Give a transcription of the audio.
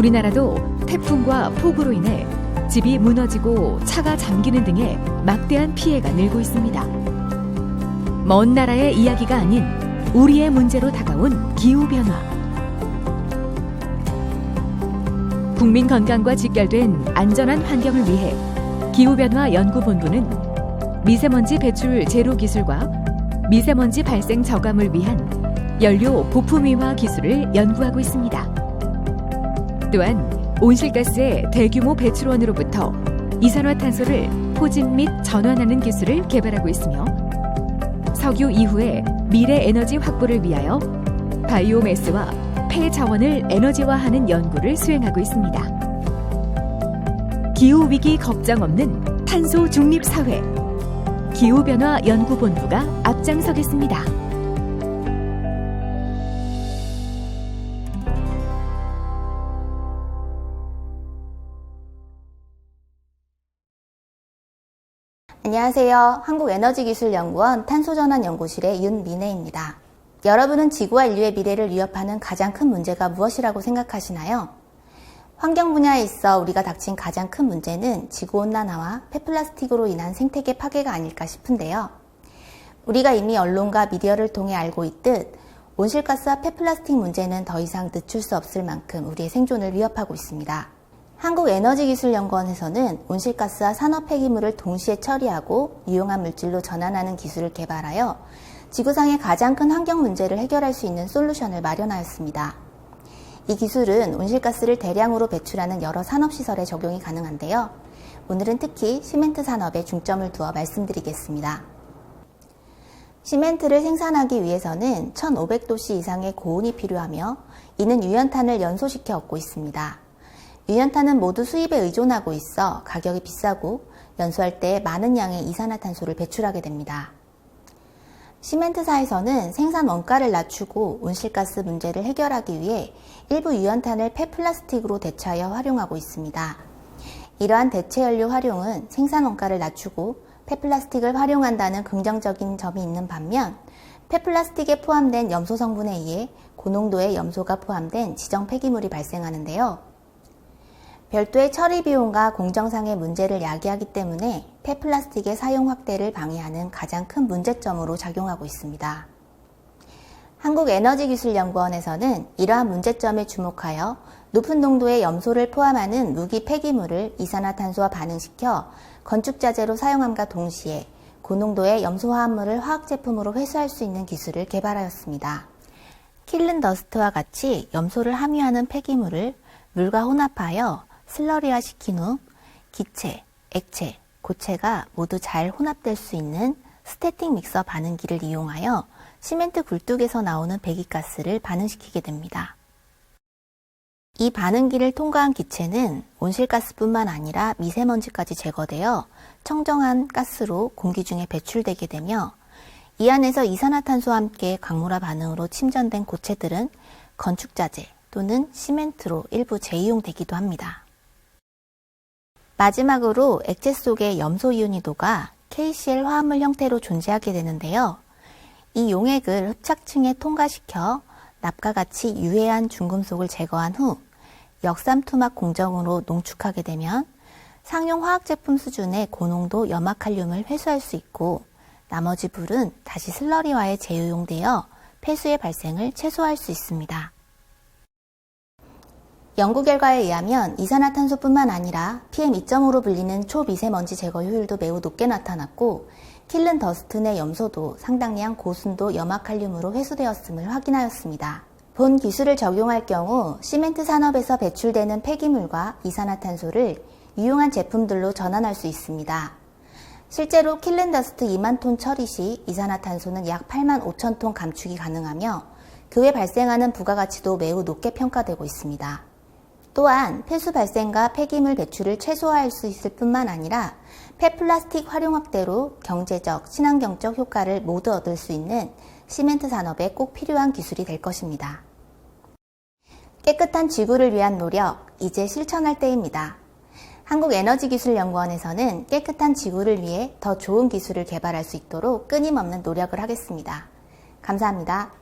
우리나라도 태풍과 폭우로 인해 집이 무너지고 차가 잠기는 등의 막대한 피해가 늘고 있습니다. 먼 나라의 이야기가 아닌 우리의 문제로 다가온 기후변화. 국민 건강과 직결된 안전한 환경을 위해 기후변화 연구본부는 미세먼지 배출 제로 기술과 미세먼지 발생 저감을 위한 연료 부품위화 기술을 연구하고 있습니다. 또한 온실가스의 대규모 배출원으로부터 이산화탄소를 포집 및 전환하는 기술을 개발하고 있으며 석유 이후의 미래 에너지 확보를 위하여 바이오매스와 폐자원을 에너지화하는 연구를 수행하고 있습니다. 기후위기 걱정 없는 탄소 중립 사회. 기후변화 연구본부가 앞장서겠습니다. 안녕하세요. 한국에너지기술연구원 탄소전환연구실의 윤민혜입니다. 여러분은 지구와 인류의 미래를 위협하는 가장 큰 문제가 무엇이라고 생각하시나요? 환경 분야에 있어 우리가 닥친 가장 큰 문제는 지구온난화와 폐플라스틱으로 인한 생태계 파괴가 아닐까 싶은데요. 우리가 이미 언론과 미디어를 통해 알고 있듯 온실가스와 폐플라스틱 문제는 더 이상 늦출 수 없을 만큼 우리의 생존을 위협하고 있습니다. 한국에너지기술연구원에서는 온실가스와 산업 폐기물을 동시에 처리하고 유용한 물질로 전환하는 기술을 개발하여 지구상의 가장 큰 환경 문제를 해결할 수 있는 솔루션을 마련하였습니다. 이 기술은 온실가스를 대량으로 배출하는 여러 산업시설에 적용이 가능한데요. 오늘은 특히 시멘트 산업에 중점을 두어 말씀드리겠습니다. 시멘트를 생산하기 위해서는 1500도씨 이상의 고온이 필요하며 이는 유연탄을 연소시켜 얻고 있습니다. 유연탄은 모두 수입에 의존하고 있어 가격이 비싸고 연소할 때 많은 양의 이산화탄소를 배출하게 됩니다. 시멘트사에서는 생산 원가를 낮추고 온실가스 문제를 해결하기 위해 일부 유연탄을 폐플라스틱으로 대체하여 활용하고 있습니다. 이러한 대체 연료 활용은 생산 원가를 낮추고 폐플라스틱을 활용한다는 긍정적인 점이 있는 반면 폐플라스틱에 포함된 염소 성분에 의해 고농도의 염소가 포함된 지정 폐기물이 발생하는데요. 별도의 처리 비용과 공정상의 문제를 야기하기 때문에 폐플라스틱의 사용 확대를 방해하는 가장 큰 문제점으로 작용하고 있습니다. 한국에너지기술연구원에서는 이러한 문제점에 주목하여 높은 농도의 염소를 포함하는 무기 폐기물을 이산화탄소와 반응시켜 건축자재로 사용함과 동시에 고농도의 염소 화합물을 화학 제품으로 회수할 수 있는 기술을 개발하였습니다. 킬른 더스트와 같이 염소를 함유하는 폐기물을 물과 혼합하여 슬러리화 시킨 후 기체, 액체, 고체가 모두 잘 혼합될 수 있는 스태틱 믹서 반응기를 이용하여 시멘트 굴뚝에서 나오는 배기가스를 반응시키게 됩니다. 이 반응기를 통과한 기체는 온실가스뿐만 아니라 미세먼지까지 제거되어 청정한 가스로 공기 중에 배출되게 되며 이 안에서 이산화탄소와 함께 강물화 반응으로 침전된 고체들은 건축자재 또는 시멘트로 일부 재이용되기도 합니다. 마지막으로 액체 속의 염소 이온이도가 KCl 화합물 형태로 존재하게 되는데요. 이 용액을 흡착층에 통과시켜 납과 같이 유해한 중금속을 제거한 후 역삼투막 공정으로 농축하게 되면 상용 화학 제품 수준의 고농도 염화칼륨을 회수할 수 있고 나머지 불은 다시 슬러리화에 재유용되어 폐수의 발생을 최소화할 수 있습니다. 연구 결과에 의하면 이산화탄소뿐만 아니라 PM2.5로 불리는 초미세먼지 제거 효율도 매우 높게 나타났고 킬른 더스트 내 염소도 상당량 고순도 염화칼륨으로 회수되었음을 확인하였습니다. 본 기술을 적용할 경우 시멘트 산업에서 배출되는 폐기물과 이산화탄소를 유용한 제품들로 전환할 수 있습니다. 실제로 킬른 더스트 2만 톤 처리 시 이산화탄소는 약 8만 5천 톤 감축이 가능하며 그 외 발생하는 부가가치도 매우 높게 평가되고 있습니다. 또한 폐수 발생과 폐기물 배출을 최소화할 수 있을 뿐만 아니라 폐플라스틱 활용 확대로 경제적, 친환경적 효과를 모두 얻을 수 있는 시멘트 산업에 꼭 필요한 기술이 될 것입니다. 깨끗한 지구를 위한 노력, 이제 실천할 때입니다. 한국에너지기술연구원에서는 깨끗한 지구를 위해 더 좋은 기술을 개발할 수 있도록 끊임없는 노력을 하겠습니다. 감사합니다.